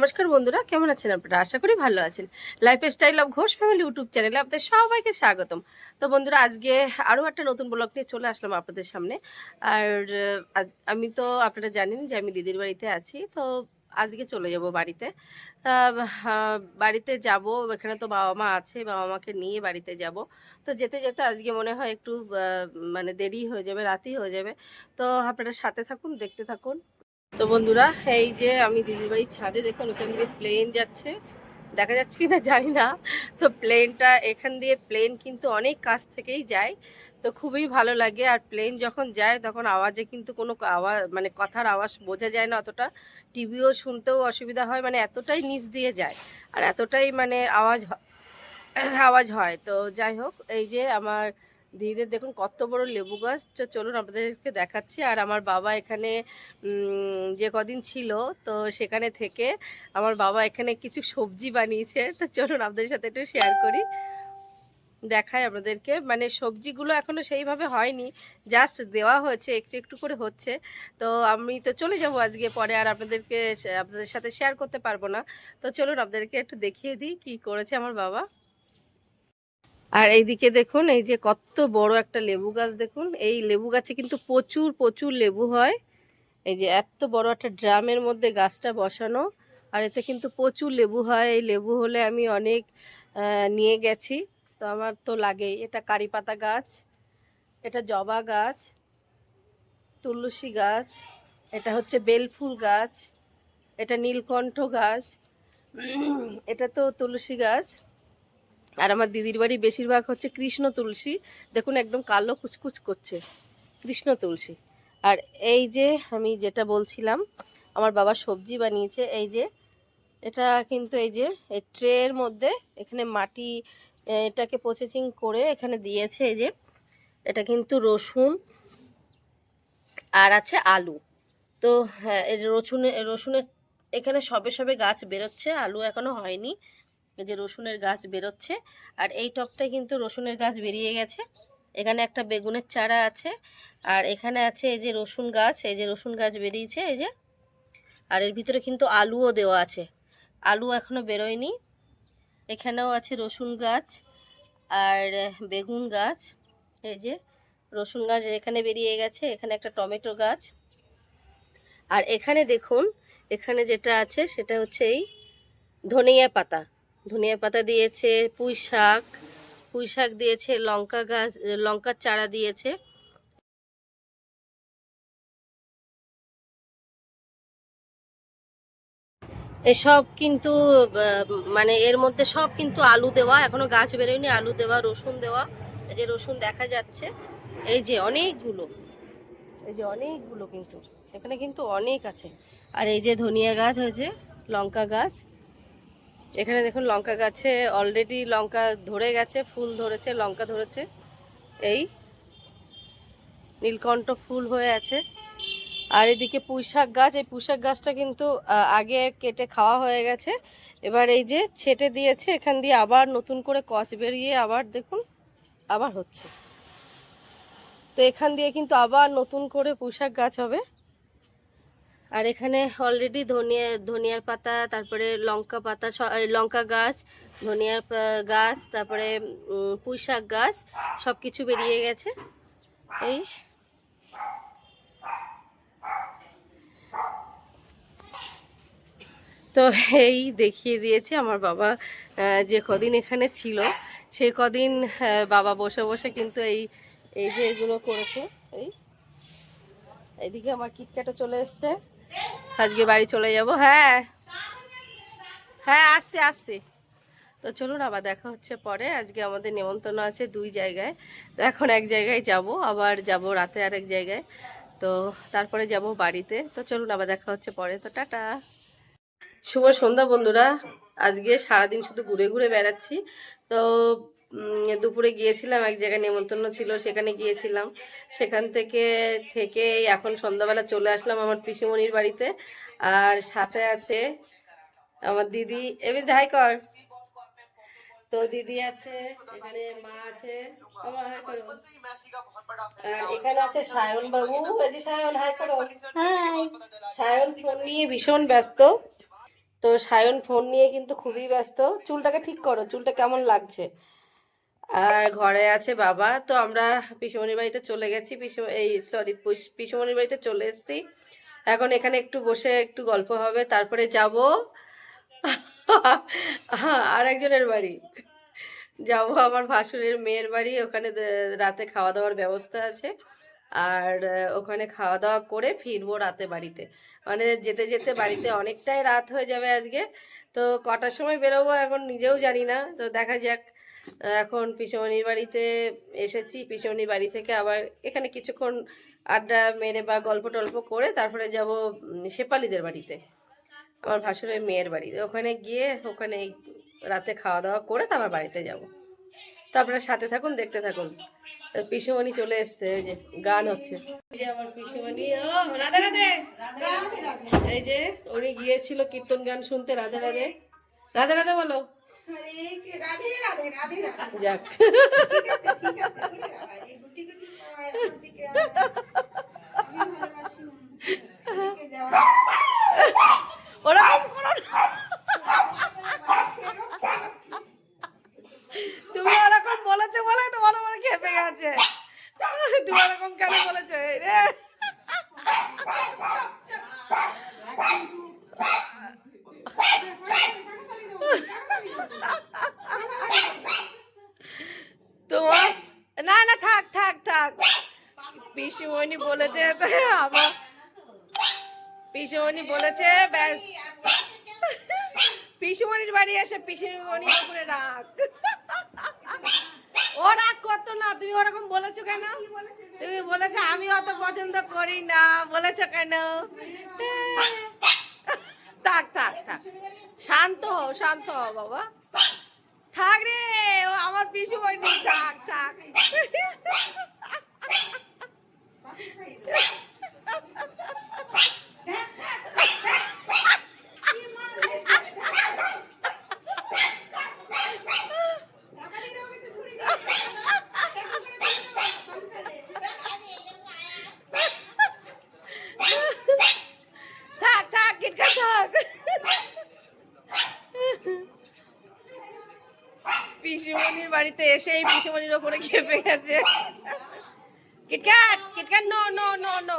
নমস্কার বন্ধুরা, কেমন আছেন আপনারা? আশা করি ভালো আছেন। Lifestyle of Ghosh family YouTube চ্যানেলে আপনাদের সবাইকে স্বাগতম। তো বন্ধুরা, আজকে আরও একটা নতুন ব্লগ নিয়ে চলে আসলাম আপনাদের সামনে। আর আমি তো আপনারা জানেন যে আমি দিদির বাড়িতে আছি, তো আজকে চলে যাব বাড়িতে। বাড়িতে যাব, এখানে তো বাবা মা আছে, বাবা মাকে নিয়ে বাড়িতে যাব। তো যেতে যেতে আজকে মনে হয় একটু মানে দেরি হয়ে যাবে, রাতই হয়ে যাবে। তো আপনারা সাথে থাকুন, দেখতে থাকুন। তো বন্ধুরা, এই যে আমি দিদির বাড়ির ছাদে দেখুন, ওখান দিয়ে প্লেন যাচ্ছে। দেখা যাচ্ছে কি না জানি না। তো প্লেনটা এখান দিয়ে প্লেন কিন্তু অনেক কাছ থেকেই যায়। তো খুবই ভালো লাগে। আর প্লেন যখন যায়, তখন আওয়াজে কিন্তু কোনো আওয়াজ মানে কথার আওয়াজ বোঝা যায় না অতটা। টিভিও শুনতেও অসুবিধা হয় মানে এতটাই নিচ দিয়ে যায়। আর এতটাই মানে আওয়াজ আওয়াজ হয়। তো যাই হোক, এই যে আমার দিদিদের দেখুন কত বড় লেবু গাছ। তো চলুন আপনাদেরকে দেখাচ্ছি। আর আমার বাবা এখানে যে কদিন ছিল, তো সেখানে থেকে আমার বাবা এখানে কিছু সবজি বানিয়েছে। তো চলুন আপনাদের সাথে একটু শেয়ার করি। দেখাই আপনাদেরকে। মানে সবজিগুলো এখনও সেইভাবে হয়নি জাস্ট দেওয়া হয়েছে, একটু একটু করে হচ্ছে। তো আমি তো চলে যাব আজকে, পরে আর আপনাদেরকে আপনাদের সাথে শেয়ার করতে পারব না। তো চলুন আপনাদেরকে একটু দেখিয়ে দিই কি করেছে আমার বাবা। আর এইদিকে দেখুন, এই যে কত বড় একটা লেবু গাছ দেখুন। এই লেবু গাছে কিন্তু প্রচুর প্রচুর লেবু হয়। এই যে এত বড় একটা ড্রামের মধ্যে গাছটা বসানো, আর এতে কিন্তু প্রচুর লেবু হয়। এই লেবু হলে আমি অনেক নিয়ে গেছি। তো আমার তো লাগেই। এটা কারি পাতা গাছ, এটা জবা গাছ, তুলসী গাছ, এটা হচ্ছে বেলফুল গাছ, এটা নীলকণ্ঠ গাছ, এটা তো তুলসী গাছ। আর আমার দিদির বাড়ি বেশিরভাগ হচ্ছে কৃষ্ণ তুলসী। দেখুন, একদম কালো কুচকুচ করছে। কৃষ্ণ তুলসী। আর এই যে আমি যেটা বলছিলাম, আমার বাবা সবজি বানিয়েছে, এই যে এটা কিন্তু এই যে এই ট্রের মধ্যে এখানে মাটি এটাকে প্রসেসিং করে এখানে দিয়েছে এই যে, এটা কিন্তু রসুন আর আছে আলু। তো হ্যাঁ এই রসুনের এখানে সবে সবে গাছ বেরোচ্ছে, আলু এখনও হয়নি। যে রসুনের গাছ বেরোচ্ছে, আর এই টপটায় কিন্তু রসুনের গাছ বেরিয়ে গেছে। এখানে একটা বেগুনের চারা আছে, আর এখানে আছে এই যে রসুন গাছ, এই যে রসুন গাছ বেরিয়েছে, এই যে, আর এর ভিতরে কিন্তু আলুও দেওয়া আছে। আলু এখনও বেরোয়নি। এখানেও আছে রসুন গাছ, আর বেগুন গাছ, এই যে রসুন গাছ এখানে বেরিয়ে গেছে, এখানে একটা টমেটো গাছ। আর এখানে দেখুন, এখানে যেটা আছে সেটা হচ্ছে এই ধনিয়া পাতা। ধনিয়া পাতা দিয়েছে, পুঁই শাক পুঁই শাক দিয়েছে, লঙ্কা গাছ, লঙ্কার চারা দিয়েছে। এসব কিন্তু মানে এর মধ্যে সব কিন্তু আলু দেওয়া, এখনও গাছ বেরোয়নি, আলু দেওয়া, রসুন দেওয়া, এই যে রসুন দেখা যাচ্ছে, এই যে অনেকগুলো, এই যে অনেকগুলো কিন্তু, এখানে কিন্তু অনেক আছে। আর এই যে ধনিয়া গাছ হয়েছে, লঙ্কা গাছ এখানে দেখুন লঙ্কা গাছে অলরেডি লঙ্কা ধরে গেছে, ফুল ধরেছে, লঙ্কা ধরেছে। এই নীলকণ্ঠ ফুল হয়ে আছে। আর এদিকে পুঁইশাক গাছ, এই পুঁইশাক গাছটা কিন্তু আগে কেটে খাওয়া হয়ে গেছে। এবার এই যে ছেটে দিয়েছে, এখান দিয়ে আবার নতুন করে কচ বেরিয়ে আবার দেখুন, আবার হচ্ছে। তো এখান দিয়ে কিন্তু আবার নতুন করে পুঁইশাক গাছ হবে। আর এখানে অলরেডি ধনিয়া, ধনিয়ার পাতা, তারপরে লঙ্কা পাতা লঙ্কা গাছ, ধনিয়ার গাছ, তারপরে পুঁই শাক গাছ সব কিছু বেরিয়ে গেছে। এই। তো এই দেখিয়ে দিয়েছে আমার বাবা যে কদিন এখানে ছিল সেই কদিন বাবা বসে বসে কিন্তু এই এই যে এগুলো করেছে। এই। এইদিকে আমার কিটক্যাটও চলে এসছে। আজকে বাড়ি চলে যাব হ্যাঁ। হ্যাঁ আসছে আসছে। তো চলুন, আবার দেখা হচ্ছে পরে। আজকে আমাদের নেমন্তন্ন আছে দুই জায়গায়। তো এখন এক জায়গায় যাব, আবার যাব রাতে আরেক জায়গায়। তো তারপরে যাব বাড়িতে। তো চলুন, আবার দেখা হচ্ছে পরে। তো টাটা। শুভ সন্ধ্যা বন্ধুরা। আজকে সারাদিন শুধু ঘুরে ঘুরে বেড়াচ্ছি। তো দুপুরে গিয়েছিলাম এক জায়গায় নেমন্তন্ন ছিল সেখানে গিয়েছিলাম। সেখান থেকে থেকে এখন সন্ধ্যাবেলা চলে আসলাম আমার পিসিমণির বাড়িতে। আর সাথে আছে আমার দিদি এবিস হাই কর। তো দিদি আছে এখানে মা আছে। আমার হাই করো। আর এখানে আছে সায়ন বাবু। এই যে সায়ন হাই করো। সায়ন ফোন নিয়ে ভীষণ ব্যস্ত। তো সায়ন ফোন নিয়ে কিন্তু খুবই ব্যস্ত। চুলটাকে ঠিক করো চুলটা কেমন লাগছে? আর ঘরে আছে বাবা। তো আমরা পিসুমণির বাড়িতে চলে গেছি। এই সরি পিসুমণির বাড়িতে চলে এসেছি। এখন এখানে একটু বসে একটু গল্প হবে। তারপরে যাব আর একজনের বাড়ি। যাব আমার ভাসুরের মেয়ের বাড়ি। ওখানে রাতে খাওয়া দাওয়ার ব্যবস্থা আছে। আর ওখানে খাওয়া দাওয়া করে ফিরবো রাতে বাড়িতে। মানে যেতে যেতে বাড়িতে অনেকটাই রাত হয়ে যাবে আজকে। তো কটার সময় বেরোবো এখন নিজেও জানি না। তো দেখা যাক এখন পিসমণির বাড়িতে এসেছি। পিসমণির বাড়ি থেকে আবার এখানে কিছুক্ষণ আড্ডা মেরে বা গল্প টল্প করে তারপরে যাব শেপালিদের বাড়িতে, আমার ভাসুরের মেয়ের বাড়ি। ওখানে গিয়ে ওখানে রাতে খাওয়া দাওয়া করে তারপর বাড়িতে যাব। তো আপনারা সাথে থাকুন, দেখতে থাকুন। পিসুমণি চলে এসছে যে গান হচ্ছে। এই যে উনি গিয়েছিল কীর্তন গান শুনতে, রাধে রাধে। রাধে রাধে বলো। যাক। ওরকম করো না। তুমি ওরকম বলেছ বলে তোমার আমার খেপে গেছে তুমি ওরকম কেন বলেছ এই রে তোমার না না থাক থাক থাক পিসুমণি বলেছে তো আমার পিসুমণি বলেছে, ব্যাস। পিসুমণির বাড়ি এসে পিসুমণির উপরে রাগ। ও রাগ করতো না, তুমি ওরকম বলেছ কেন? তুমি বলেছ, আমি অত পছন্দ করি না। বলেছ কেন? থাক থাক থাক। শান্ত হও শান্ত হও বাবা। থাক রে, ও আমার পিসুমণি, থাক থাক থাক থাক কিটকা থাক পিসিমণির বাড়িতে এসে এই পিসিমণির ওপরে খেপে গেছে। KitKat KitKat no no no no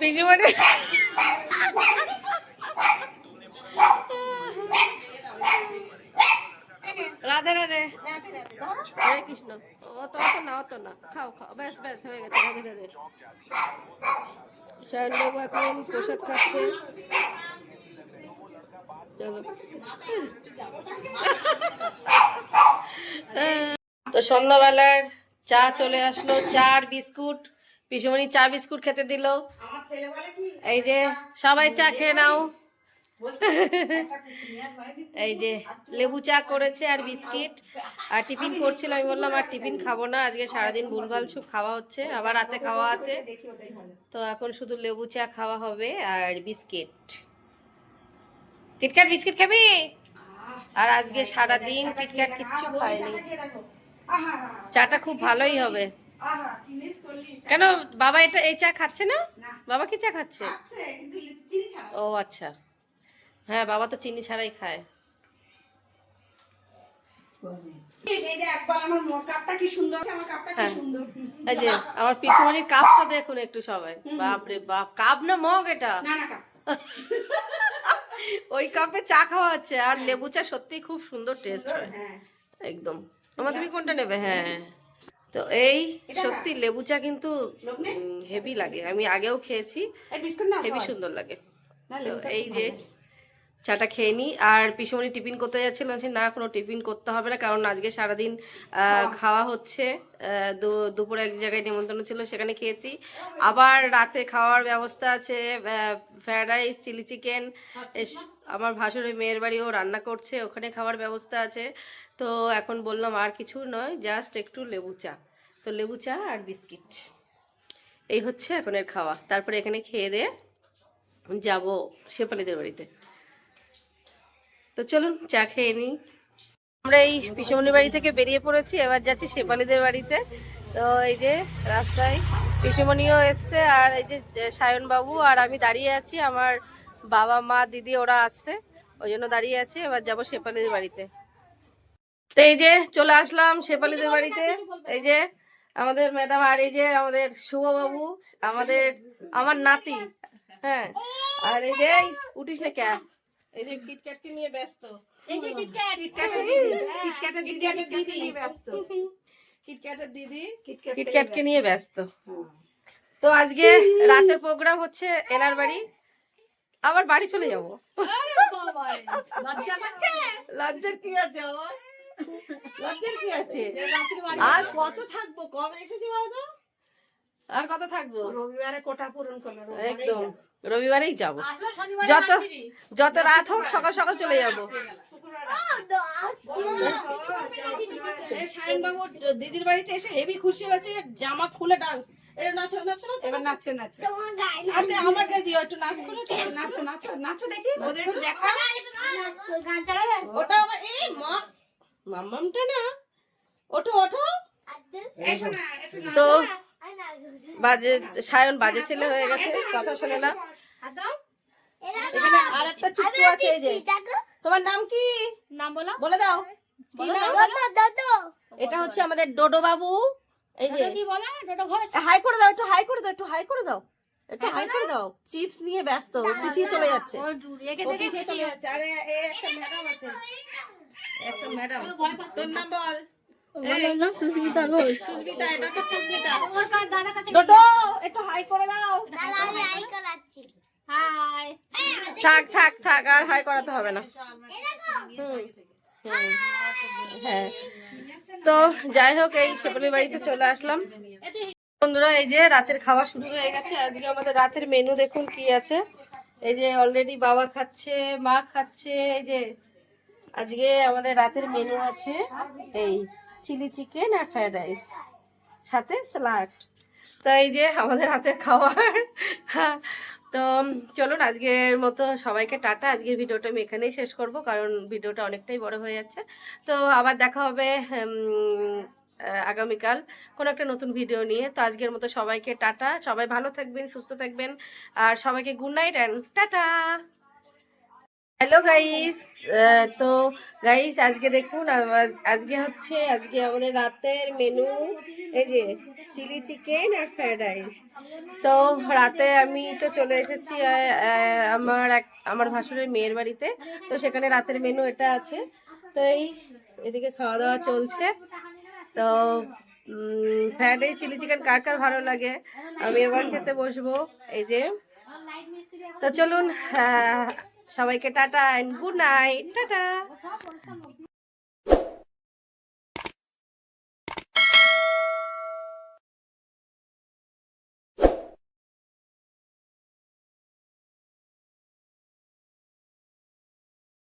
পিসিমণি রাধে রাধে। হরে কৃষ্ণ। ও তো অত না অত না। খাও খাও। ব্যাস ব্যাস হয়ে গেছে। রাধে রাধে। শায়নবাবু এখন প্রসাদ খাচ্ছে। চলো। তো সন্ধ্যাবেলার চা চলে আসলো। চা আর বিস্কুট। পিসমণি চা বিস্কুট খেতে দিল। আমার ছেলে বলে কি? এই যে সবাই চা খেয়ে নাও। এই যে লেবু চা করেছে আর বিস্কিট আর টিফিন করছিল আমি বললাম আর টিফিন খাব না আজকে সারাদিন ভুলভাল সব খাওয়া হচ্ছে আবার রাতে খাওয়া আছে। তো এখন শুধু লেবু চা খাওয়া হবে আর বিস্কিট। কিটক্যাট বিস্কিট খাবি? আর আজকে সারাদিন কিটক্যাট কিচ্ছু আহা চাটা খুব ভালোই হবে। কেন বাবা এটা এই চা খাচ্ছে না? বাবা কি চা খাচ্ছে? ও আচ্ছা। হ্যাঁ বাবা তো চিনি ছাড়াই খায়। আমার কাপটা হ্যাঁ। পিসুমণির কাপটা দেখুন একটু সবাই। বাপ রে বাপ কাপ না মগ এটা? ওই কাপে চা খাওয়া হচ্ছে আর লেবু চা সত্যি খুব সুন্দর টেস্ট হয়। হ্যাঁ। একদম। আমার তুমি কোনটা নেবে? হ্যাঁ। তো এই সত্যি লেবু চা কিন্তু হেভি লাগে। আমি আগেও খেয়েছি। হেভি সুন্দর লাগে। এই যে। চাটা খেয়ে নিই আর পিসমণি টিফিন করতে যাচ্ছিল না কোনো টিফিন করতে হবে না কারণ আজকে সারাদিন খাওয়া হচ্ছে দু- দুপুরে এক জায়গায় নিমন্ত্রণ ছিল সেখানে খেয়েছি। আবার রাতে খাওয়ার ব্যবস্থা আছে ফ্রায়েড রাইস চিলি চিকেন আমার ভাসুরের মেয়ের বাড়িও রান্না করছে ওখানে খাওয়ার ব্যবস্থা আছে। তো এখন বললাম আর কিছু নয় জাস্ট একটু লেবু চা। তো লেবু চা আর বিস্কিট। এই হচ্ছে এখনের খাওয়া। তারপরে এখানে খেয়ে দিয়ে যাব শেফালিদের বাড়িতে। তো চলুন, চা খেয়ে নিই। আমরা এই পিসমনির বাড়ি থেকে বেরিয়ে পড়েছি, এবার যাচ্ছি শেফালিদের বাড়িতে। তো এই যে রাস্তায় পিসুমণিও এসছে, আর এই যে যে সায়ন বাবু আর আমি দাঁড়িয়ে আছি, আমার বাবা, মা, দিদি, ওরা আসছে, ওই জন্য দাঁড়িয়ে আছি, এবার যাব শেপালির বাড়িতে। তো এই যে চলে আসলাম শেপালিদের বাড়িতে। এই যে আমাদের ম্যাডাম, আর এই যে আমাদের শুভ বাবু আমাদের, আমার নাতি হ্যাঁ। আর এই যে উঠিস না ক্যা এই যে কিটক্যাটকে নিয়ে ব্যস্ত। কিটক্যাটের দিদি কিটক্যাটের দিদি একটা ব্যস্ত। কিটক্যাটের দিদি কিটক্যাটকে নিয়ে ব্যস্ত। তো আজকে রাতের প্রোগ্রাম হচ্ছে এনার বাড়ি। আবার বাড়ি চলে যাব। লজ্জার কি আছে লজ্জার কি আছে? আর কত থাকব? কবে এসেছি বলতো আর কত থাকব? রবিবারে কোটা পূরণ করল একদম। রবিবারেই যাব। যত যত রাত হোক সকাল সকাল চলে যাব। বাবু দিদির বাড়িতে এসে হেভি খুশি হয়েছে জামা খুলে ডান্স এ নাচো নাচো নাচো এবার নাচো। নাচো আচ্ছা আমাকে দিও একটু নাচ করে নাচো নাচো নাচো দেখি ওদের একটু দেখা ওটা আমার এই মা না। ওঠো ওঠো। না তো বাজে সায়ন বাজে ছেলে হয়ে গেছে কথা শোনে না। এখানে আর একটা চুক্তি আছে এই যে। তোমার নাম কি? নাম বলো। বলে দাও। কি নাম? এটা হচ্ছে আমাদের ডোডো বাবু। এই যে। কি বলো? ডোডো ঘোষ। হাই করে দাও একটু হাই করে দাও একটু হাই করে দাও। একটু হাই করে দাও। চিপস নিয়ে ব্যস্ত পিছিয়ে চলে যাচ্ছে। পিছিয়ে চলে যাচ্ছে। আরে একটা ম্যাডাম আছে। একটা ম্যাডাম। তোর নাম বল। সুস্মিতা ঘোষ সুস্মিতা এটা হচ্ছে সুস্মিতা। হাই হাই থাক থাক থাক আর হাই করাতে হবে না। হ্যাঁ। তো যাই হোক এই শেপলির বাড়িতে চলে আসলাম। বন্ধুরা এই যে রাতের খাওয়া শুরু হয়ে গেছে। আজকে আমাদের রাতের মেনু দেখুন কি আছে। এই যে অলরেডি বাবা খাচ্ছে মা খাচ্ছে এই যে আজকে আমাদের রাতের মেনু আছে। এই চিলি চিকেন আর ফ্রাইড রাইস, সাথে স্যালাড। তো এই যে আমাদের হাতের খাবার। তো চলুন, আজকের মতো সবাইকে টাটা। আজকের ভিডিওটা আমি এখানেই শেষ করব, কারণ ভিডিওটা অনেকটাই বড় হয়ে যাচ্ছে। তো আবার দেখা হবে আগামীকাল কোনো একটা নতুন ভিডিও নিয়ে। তো আজকের মতো সবাইকে টাটা। সবাই ভালো থাকবেন, সুস্থ থাকবেন। আর সবাইকে good night and tata! Hello guys তো গাইস আজকে দেখুন আজকে হচ্ছে, আজকে আমাদের রাতের মেনু এই যে চিলি চিকেন আর ফ্রাইড রাইস তো, রাতে আমি তো চলে এসেছি আমার এক, আমার ভাসুরের মেয়ের বাড়িতে। তো, সেখানে রাতের মেনু এটা আছে। তো, এই, এদিকে খাওয়া দাওয়া চলছে। তো ফ্রাইড রাইস চিলি চিকেন কার কার ভালো লাগে? আমি এবার খেতে বসবো। এই যে, তো চলুন সবাইকে tata and good night tata.